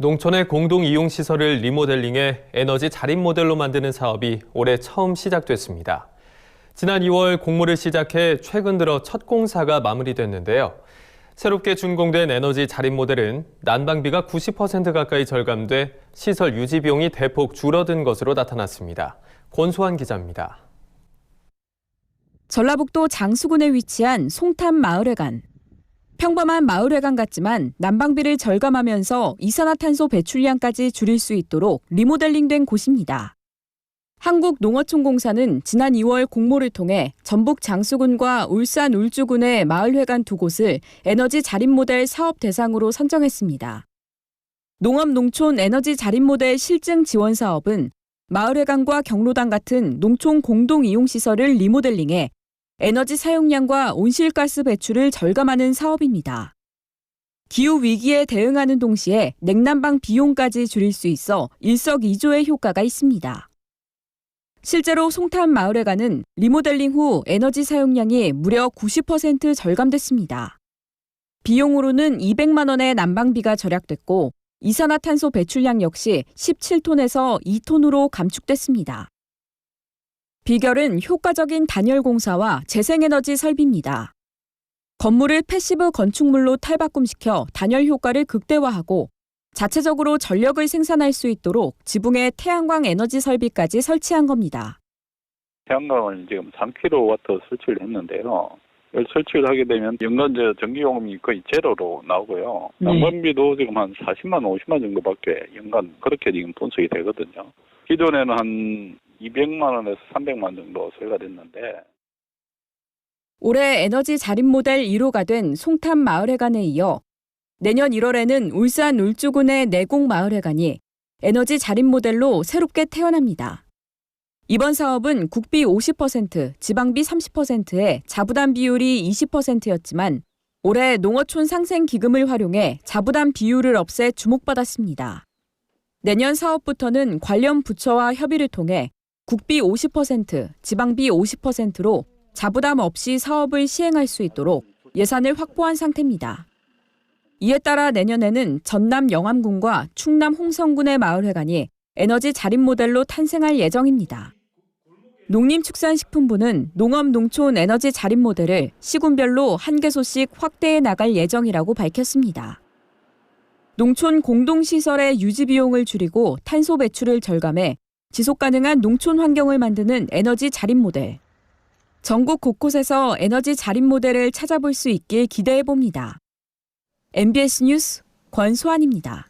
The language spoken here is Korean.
농촌의 공동 이용 시설을 리모델링해 에너지 자립 모델로 만드는 사업이 올해 처음 시작됐습니다. 지난 2월 공모를 시작해 최근 들어 첫 공사가 마무리됐는데요. 새롭게 준공된 에너지 자립 모델은 난방비가 90% 가까이 절감돼 시설 유지 비용이 대폭 줄어든 것으로 나타났습니다. 권소환 기자입니다. 전라북도 장수군에 위치한 송탄 마을회관. 평범한 마을회관 같지만 난방비를 절감하면서 이산화탄소 배출량까지 줄일 수 있도록 리모델링된 곳입니다. 한국농어촌공사는 지난 2월 공모를 통해 전북 장수군과 울산 울주군의 마을회관 두 곳을 에너지 자립 모델 사업 대상으로 선정했습니다. 농업농촌 에너지 자립 모델 실증 지원 사업은 마을회관과 경로당 같은 농촌 공동 이용 시설을 리모델링해 에너지 사용량과 온실가스 배출을 절감하는 사업입니다. 기후 위기에 대응하는 동시에 냉난방 비용까지 줄일 수 있어 일석이조의 효과가 있습니다. 실제로 송탄 마을회관은 리모델링 후 에너지 사용량이 무려 90% 절감됐습니다. 비용으로는 200만 원의 난방비가 절약됐고 이산화탄소 배출량 역시 17톤에서 2톤으로 감축됐습니다. 비결은 효과적인 단열 공사와 재생에너지 설비입니다. 건물을 패시브 건축물로 탈바꿈시켜 단열 효과를 극대화하고 자체적으로 전력을 생산할 수 있도록 지붕에 태양광 에너지 설비까지 설치한 겁니다. 태양광을 지금 3kW 설치를 했는데요. 이걸 설치를 하게 되면 연간 저 전기요금이 거의 제로로 나오고요. 네. 난방비도 지금 한 40만 원, 50만 원 정도밖에 연간 그렇게 지금 분석이 되거든요. 기존에는 한 200만 원에서 300만 원 정도 소요가 됐는데 올해 에너지 자립 모델 1호가 된 송탄 마을회관에 이어 내년 1월에는 울산 울주군의 내곡 마을회관이 에너지 자립 모델로 새롭게 태어납니다. 이번 사업은 국비 50%, 지방비 30%에 자부담 비율이 20%였지만 올해 농어촌 상생 기금을 활용해 자부담 비율을 없애 주목받았습니다. 내년 사업부터는 관련 부처와 협의를 통해 국비 50%, 지방비 50%로 자부담 없이 사업을 시행할 수 있도록 예산을 확보한 상태입니다. 이에 따라 내년에는 전남 영암군과 충남 홍성군의 마을회관이 에너지 자립 모델로 탄생할 예정입니다. 농림축산식품부는 농업농촌 에너지 자립 모델을 시군별로 한 개소씩 확대해 나갈 예정이라고 밝혔습니다. 농촌 공동시설의 유지 비용을 줄이고 탄소 배출을 절감해 지속 가능한 농촌 환경을 만드는 에너지 자립 모델. 전국 곳곳에서 에너지 자립 모델을 찾아볼 수 있길 기대해 봅니다. MBS 뉴스 권소환입니다.